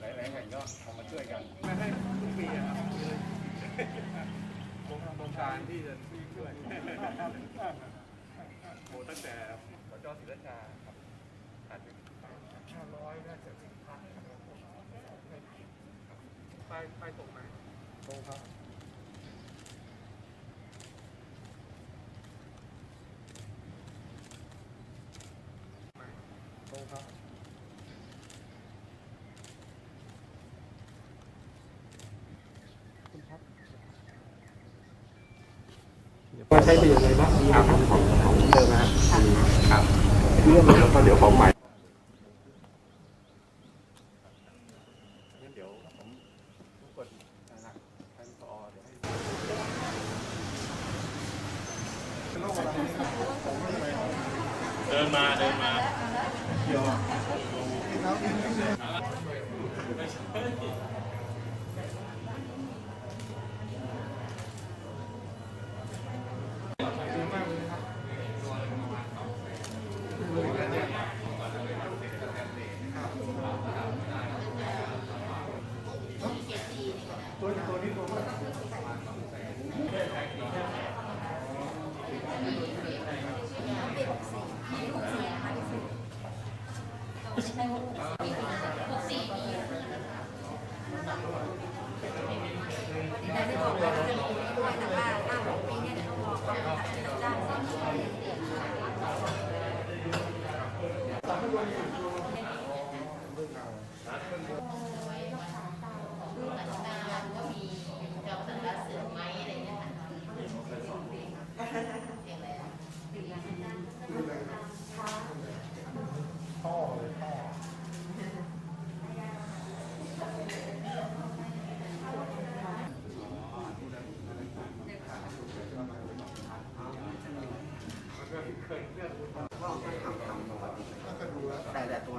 หลายๆแห่งก็ออกมาช่วยกันไม่ให้ทุกปีครับเลยโครงการที่จะช่วยโอ้ตั้งแต่สจศิรชาครับผ่านไปห้าร้อยน่าจะไปไปตรงไหนตรงครับตรงครับ ว่าใช้ประโยชน์อะไรบ้างดีครับของของเดิมนะครับเรื่องแล้วก็เดี๋ยวของใหม่เดินมาเดินมาเดินมาแต่แต่ตัว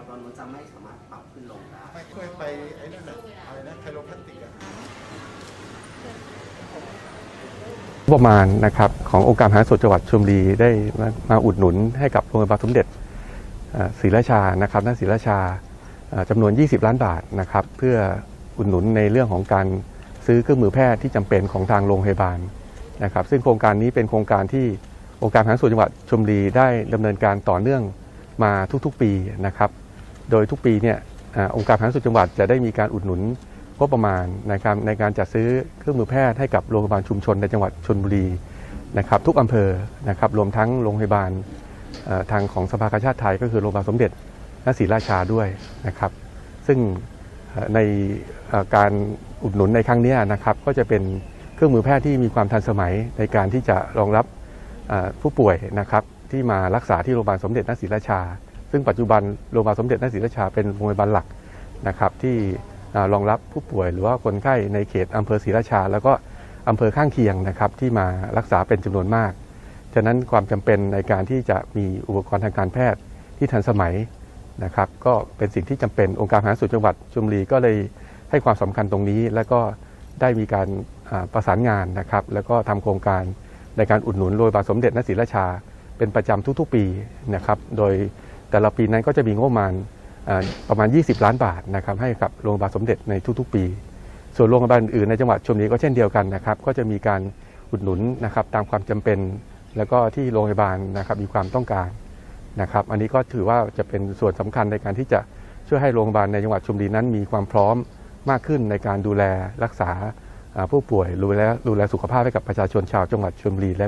ตอนนู้นจะไม่สามารถปรับขึ้นลงได้ไม่เคยไปไอ้นั่นน่ะอะไรนะไคโรแพคติกอะงบประมาณนะครับขององค์การมหาส่วนจังหวัดชลบุรีได้มามาอุดหนุนให้กับโรงพยาบาลสมเด็จเอ่อศรีราชานะครับนั่นศรีราชาเอ่อจำนวน 20 ล้านบาทนะครับเพื่ออุดหนุนในเรื่องของการซื้อเครื่องมือแพทย์ที่จำเป็นของทางโรงพยาบาลนะครับซึ่งโครงการนี้เป็นโครงการที่องค์การมหาส่วนจังหวัดชลบุรีได้ดำเนินการต่อเนื่องมาทุกๆปีนะครับ โดยทุกปีเนี่ยองค์การมหาส่วนจังหวัดจะได้มีการอุดหนุนงบประมาณนะครับในการจัดซื้อเครื่องมือแพทย์ให้กับโรงพยาบาลชุมชนในจังหวัดชนบุรีนะครับทุกอำเภอนะครับรวมทั้งโรงพยาบาลทางของสภากาชาติไทยก็คือโรงพยาบาลสมเด็จนศรีราชาด้วยนะครับ ซึ่งในการอุดหนุนในครั้งนี้นะครับก็จะเป็นเครื่องมือแพทย์ที่มีความทันสมัยในการที่จะรองรับผู้ป่วยนะครับที่มารักษาที่โรงพยาบาลสมเด็จนศรีราชา ซึ่งปัจจุบันโรงพยาบาลสมเด็จนศรีราชาเป็นโรงพยาบาลหลักนะครับที่รองรับผู้ป่วยหรือว่าคนไข้ในเขตอำเภอศรีราชา แล้วก็อำเภอข้างเคียงนะครับที่มารักษาเป็นจำนวนมาก ฉะนั้นความจำเป็นในการที่จะมีอุปกรณ์ทางการแพทย์ที่ทันสมัยนะครับก็เป็นสิ่งที่จำเป็นองค์การมหาส่วนจังหวัดชลบุรีก็เลยให้ความสำคัญตรงนี้ แล้วก็ได้มีการประสานงานนะครับแล้วก็ทำโครงการในการอุดหนุนโรงพยาบาลสมเด็จนศรีราชา เป็นประจำทุกๆปีนะครับโดย แต่ละปีนั้นก็จะมีงบประมาณประมาณ 20 ล้านบาทนะครับให้กับโรงพยาบาลสมเด็จในทุกๆ ปี ส่วนโรงพยาบาลอื่นในจังหวัดชลบุรีก็เช่นเดียวกันนะครับ ก็จะมีการอุดหนุนนะครับตามความจำเป็น แล้วก็ที่โรงพยาบาลนะครับมีความต้องการนะครับ อันนี้ก็ถือว่าจะเป็นส่วนสำคัญในการที่จะช่วยให้โรงพยาบาลในจังหวัดชลบุรีนั้นมีความพร้อมมากขึ้นในการดูแลรักษาอ่าผู้ป่วยดูแลดูแลสุขภาพให้กับประชาชนชาวจังหวัดชลบุรีและ